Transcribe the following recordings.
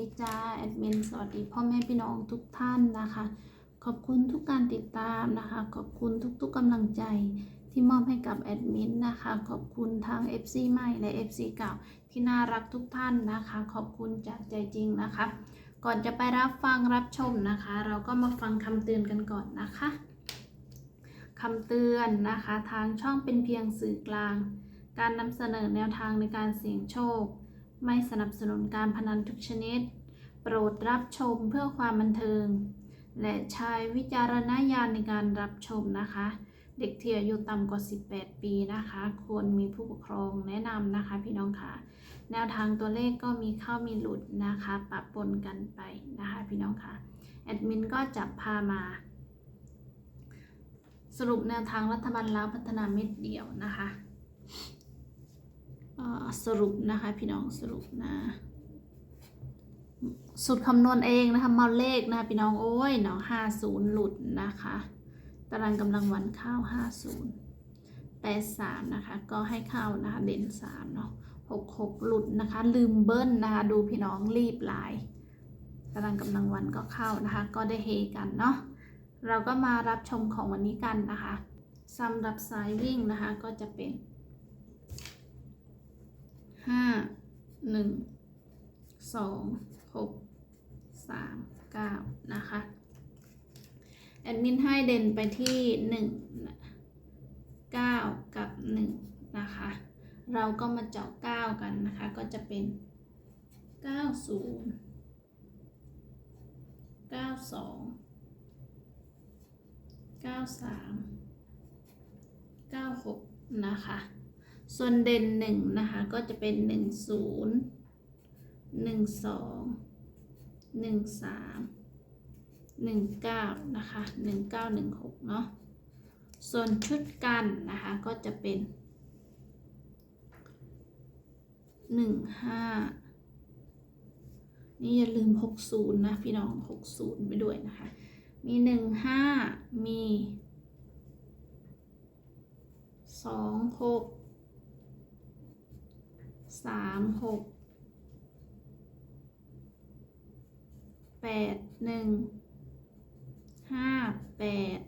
ดีจ้าแอดมินสวัสดีพ่อแม่พี่น้องทุกท่านนะคะ ขอบคุณทุกการติดตามนะคะ ขอบคุณทุกๆกำลังใจที่มอบให้กับแอดมินนะคะ ขอบคุณทาง FC ใหม่และ FC เก่าที่น่ารักทุกท่านนะคะ ขอบคุณจากใจจริงนะคะ ก่อนจะไปรับฟังรับชมนะคะ เราก็มาฟังคำเตือนกันก่อนนะคะคำเตือนนะคะ ทางช่องเป็นเพียงสื่อกลาง การนำเสนอแนวทางในการเสี่ยงโชค ไม่สนับสนุนการพนันทุกชนิด โปรดรับชมเพื่อความบันเทิง และใช้วิจารณญาณในการรับชมนะคะ เด็กที่อายุต่ำกว่า 18 ปีนะคะ ควรมีผู้ปกครองแนะนำนะคะพี่น้องค่ะ แนวทางตัวเลขก็มีเข้ามีหลุดนะคะปะปนกันไปนะคะพี่น้องค่ะ แอดมินก็จะพามาสรุปแนวทางรัฐบาลลาวพัฒนาเม็ดเดียวนะคะ สรุปนะคะพี่น้องสรุปนะสุดคำนวณเองนะคะมาเลขนะคะพี่น้องโอ้ยเนาะห้าศูนย์หลุดนะคะตารางกำลังวันเข้าห้าศูนย์แปดสามนะคะก็ให้เข้านะคะเด่นสามเนาะหกหกหลุดนะคะลืมเบิ้ลนะคะดูพี่น้องรีบลายตารางกำลังวันก็เข้านะคะก็ได้เฮกันเนาะเราก็มารับชมของวันนี้กันนะคะสำหรับสายวิ่งนะคะก็จะเป็น ห้าหนึ่งสองหกสามเก้านะคะ แอดมินให้เด่นไปที่หนึ่งเก้ากับหนึ่งนะคะ เราก็มาเจาะเก้ากันนะคะ ก็จะเป็นเก้าศูนย์เก้าสองเก้าสามเก้าหกนะคะ ส่วนเด่นหนึ่งนะคะ ก็จะเป็นหนึ่งศูนย์หนึ่งสองหนึ่งสามหนึ่งเก้านะคะหนึ่งเก้าหนึ่งหกเนาะส่วนชุดกันนะคะก็จะเป็นหนึ่งห้านี่อย่าลืมหกศูนย์นะพี่น้องหกศูนย์ไปด้วยนะคะ มีหนึ่งห้ามีสองหก สามหกแปดหนึ่งห้าแปด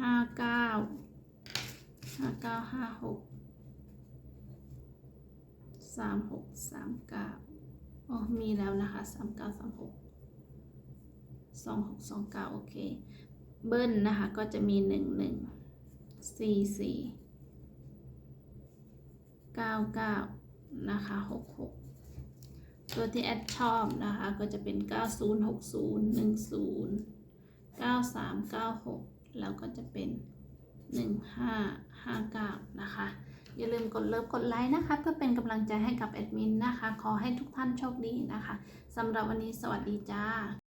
ห้าเก้าห้าเก้าห้าหกสามหกสามเก้าอ๋อมีแล้วนะคะสามเก้าสามหกสองหกสองเก้าโอเค เบิ้ลนะคะ ก็จะมีหนึ่งหนึ่งสี่สี่99นะคะ66ตัวที่แอดชอบนะคะ ก็จะเป็น 90 60 10 93 96 แล้วก็จะเป็น 1559 นะคะ อย่าลืมกดเลิฟกดไลค์นะคะ เพื่อเป็นกำลังใจให้กับแอดมินนะคะ ขอให้ทุกท่านโชคดีนะคะสำหรับวันนี้สวัสดีจ้า